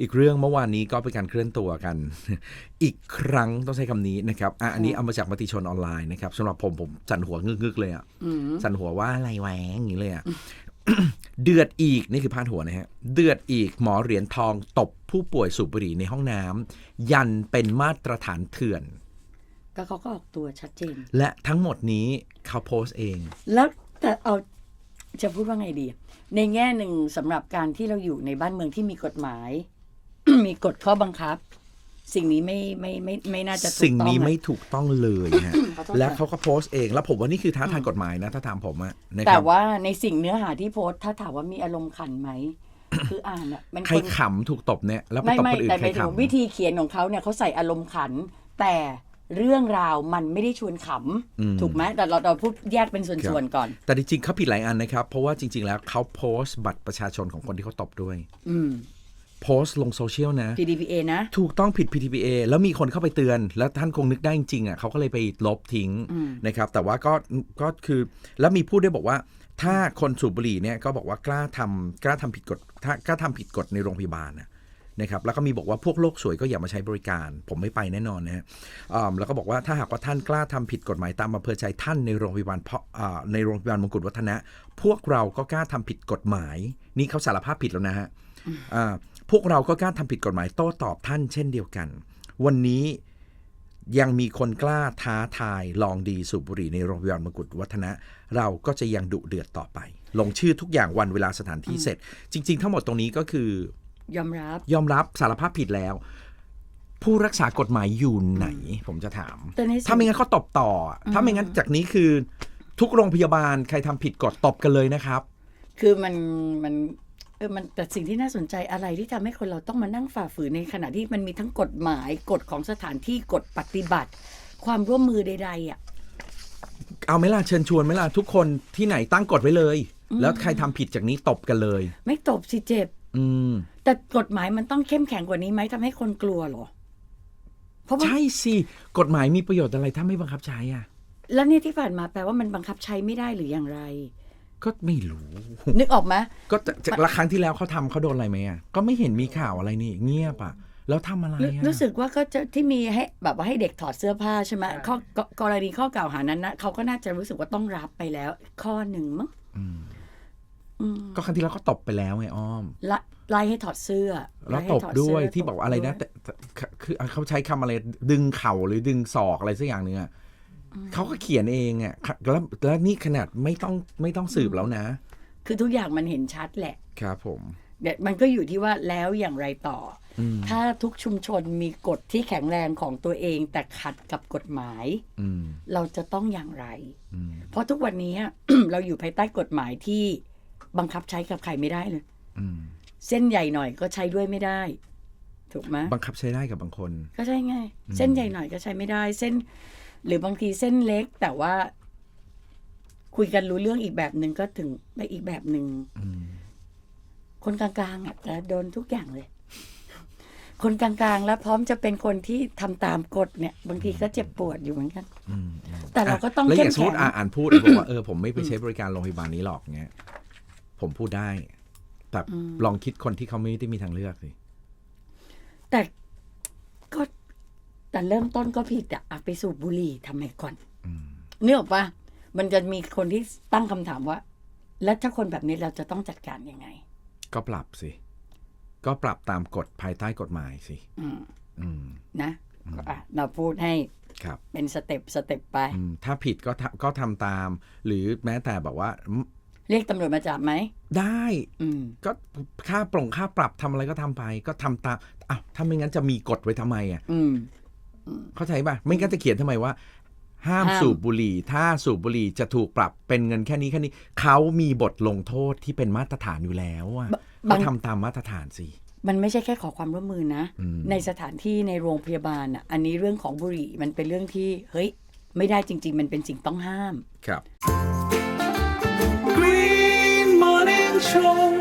อีกเรื่องเมื่อวานนี้ก็เป็นการเคลื่อนตัวกัน อีกครั้งต้องใช้คำนี้นะครับอะอันนี้เอามาจากมติชนออนไลน์นะครับสำหรับผมผมสั่นหัวงึกๆเลยอะอืมสั่นหัวว่าอะไรแหวงอย่างนี้เลยอะเดือดอีก นี่คือพาดหัวนะฮะ เดือดอีกหมอเหรียญทองตบผู้ป่วยสูบบุหรี่ในห้องน้ำยันเป็นมาตรฐานเถื่อน ก็เขาก็ออกตัวชัดเจน และทั้งหมดนี้เขาโพสต์เอง แล้วแต่เอาจะพูดว่าไงดี ในแง่หนึ่งสำหรับการที่เราอยู่ในบ้านเมืองที่มีกฎหมาย มีกฎข้อบังคับ สิ่งนี้ไม่ไม่ไม่ไม่น่าจะถูกสิ่งต้องนี้อะไม่ถูกต้องเลยฮะขอโทษและค่ะเขาก็โพสต์เอง แล้วผมว่านี่คือท้าทายกฎหมายนะ ถ้าถามผมอะนะคแต่รับว่าในสิ่งเนื้อหาที่โพสต์ถ้าถามว่ามีอารมณ์ขันไหม คืออ่านอะมันใครคนขำถูกตบเนี่ยแล้วไปไม่ตบไม่คนอื่แต่นหใครมายถึงขำวิธีเขียนของเขาเนี่ยเขาใส่อารมณ์ขัน แต่เรื่องราวมันไม่ได้ชวนขอืมำถูกไหมแต่เราเราพูดแยกเป็นส่วนๆก่อน แต่จริงๆเขาผิดหลายอันนะครับ เพราะว่าจริง ๆ แล้วเขาโพสต์บัตรประชาชนของคนที่เขาตบด้วย อืม โพสต์ลงโซเชียลนะ PDPA นะ ถูกต้องผิด PTPA แล้วมีคนเข้าไปเตือน แล้วท่านคงนึกได้จริงๆอะเขาก็เลยไปลบทิ้งอืม นะครับ แต่ว่าก็ก็คือ แล้วมีพูดด้วยบอกว่า ถ้าคนสูบบุหรี่เนี่ยก็บอกว่ากล้าทำกล้าทำผิดกฎถ้ากล้าทำผิดกฎในโรงพยาบาลนะนะครับ แล้วก็มีบอกว่าพวกโลกสวยก็อย่ามาใช้บริการ ผมไม่ไปแน่นอนนะฮะอ่าแล้วก็บอกว่าถ้าหากว่าท่านกล้าทำผิดกฎหมายตามอำเภอใจท่านในโรงพยาบาลเพราะอ่าในโรงพยาบาลมงกุฎวัฒนะ พวกเราก็กล้าทำผิดกฎหมาย นี่เขาสารภาพผิดแล้วนะฮะ อ่า พวกเราก็กล้าทำผิดกฎหมายโต้ตอบท่านเช่นเดียวกัน วันนี้ยังมีคนกล้าท้าทายลองดีสูบบุหรี่ในโรงพยาบาลมงกุฎวัฒนะ เราก็จะยังดุเดือดต่อไป ลงชื่อทุกอย่างวันเวลาสถานที่เสร็จ จริง ๆ ทั้งหมดตรงนี้ก็คือยอมรับ ยอมรับสารภาพผิดแล้ว ผู้รักษากฎหมายอยู่ไหน ผมจะถาม แต่ในสิ่งถ้าไม่งั้นเขาตบต่ออะถ้าไม่งั้นจากนี้คือ ทุกโรงพยาบาลใครทำผิดกฎตบกันเลยนะครับ คือมันมันเออมันแต่สิ่งที่น่าสนใจอะไรที่ทำให้คนเราต้องมานั่งฝ่าฝืนในขณะที่มันมีทั้งกฎหมายกฎของสถานที่กฎปฏิบัติ ความร่วมมือใดๆอะเอาไหมล่ะเชิญชวนไหมล่ะทุกคนที่ไหนตั้งกฎไว้เลย แล้วใครทำผิดจากนี้ตบกันเลย ไม่ตบสิเจ็บ อืม แต่กฎหมายมันต้องเข้มแข็งกว่านี้ไหมทำให้คนกลัวเหรอเพราะว่าใช่สิกฎหมายมีประโยชน์อะไรถ้าไม่บังคับใช้อะ แล้วเนี่ยที่ผ่านมาแปลว่ามันบังคับใช้ไม่ได้หรืออย่างไร ก็ไม่รู้นึกออกไหมก็จากจากละครั้งที่แล้วเขาทำเขาโดนอะไรไหมอะก็ไม่เห็นมีข่าวอะไรนี่เงียบอะแล้วทำอะไรรู้อะรู้สึกว่าก็จะที่มีให้แบบว่าให้เด็กถอดเสื้อผ้าใช่ไหมข้อกกรณีข้อกล่าวหานั้นนะเขาก็น่าจะรู้สึกว่าต้องรับไปแล้ว ข้อหนึ่งมั้งอืมอืมก็ครั้งที่แล้วก็ตบไปแล้วไงอ้อมละไล่ให้ถอดเสื้อ แล้วไให้ตบถอด้วยเสื้ที่บอกว่าอะไรนะตแต่แต่คือเขาใช้คำอะไรดึงเข่าหรือดึงศอกอะไรสักอย่างหนึ่งอะ เขาก็เขียนเองอะแล้วแล้วนี่ขนาดไม่ต้องไม่ต้องสืบแล้วนะ คือทุกอย่างมันเห็นชัดแหละ ครับผมเดี๋ยวมันก็อยู่ที่ว่าแล้วอย่างไรต่อออืมถ้าทุกชุมชนมีกฎที่แข็งแรงของตัวเองแต่ขัดกับกฎหมายอืมเราจะต้องอย่างไรอืมเพราะทุกวันนี้ เราอยู่ภายใต้กฎหมายที่บังคับใช้กับใครไม่ได้เลยอืมเส้นใหญ่หน่อยก็ใช้ด้วยไม่ได้ ถูกไหมบังคับใช้ได้กับบางคน ก็ใช่ไง เส้นใหญ่หน่อยก็ใช้ไม่ได้ เส้น หรือบางทีเส้นเล็กแต่ว่า คุยกันรู้เรื่องอีกแบบหนึ่งก็ถึงไปอีกแบบหนึ่งอืมคนกลางๆอะจะโดนทุกอย่างเลย คนกลางๆ แล้วพร้อมจะเป็นคนที่ทำตามกฎเนี่ย บางทีก็เจ็บปวดอยู่เหมือนกันอืมอืมแต่เราก็ต้องแล้วอเข้มย่างสมมแข็งติอะอ่านพูดบอกว่าเออผมไม่ไปใช้บริการโรงพยาบาลนี้หรอกเงี้ยผมพูดได้แต่ลองคิดคนที่เขาไม่ได้มีทางเลือกสิแต่ก็แต่ เริ่มต้นก็ผิดอะอะไปสูบบุหรี่ทำไมก่อนอืมเนื่ออกปะมันจะมีคนที่ตั้งคำถามว่า แล้วถ้าคนแบบนี้เราจะต้องจัดการยังไง ก็ปรับสิ ก็ปรับตามกฎภายใต้กฎหมายสิอืมอืมนะก็อะเราพูดให้ครับเป็นสเต็ปสเต็ปไปอืมถ้าผิดก็ทำก็ทำตาม หรือแม้แต่แบบว่าอืมเรียกตำรวจมาจับไหม ได้อืมก็ค่าปรงค่าปรับทำอะไรก็ทำไป ก็ทำตามอ้าวถ้าไม่งั้นจะมีกฎไว้ทำไมอะอืม เข้าใจป่ะไม่งั้นจะเขียนทำไมว่า ห้ามห้าม สูบบุหรี่ ถ้าสูบบุหรี่จะถูกปรับเป็นเงินแค่นี้แค่นี้เขามีบทลงโทษที่เป็นมาตรฐานอยู่แล้วอะบก็าง ทำตามมาตรฐานสิ มันไม่ใช่แค่ขอความร่วมมือนะ อืม ในสถานที่ในโรงพยาบาลอะอันนี้เรื่องของบุหรี่มันเป็นเรื่องที่ เฮ้ย ไม่ได้จริง ๆ มันเป็นสิ่งต้องห้าม ครับ Green Morning Show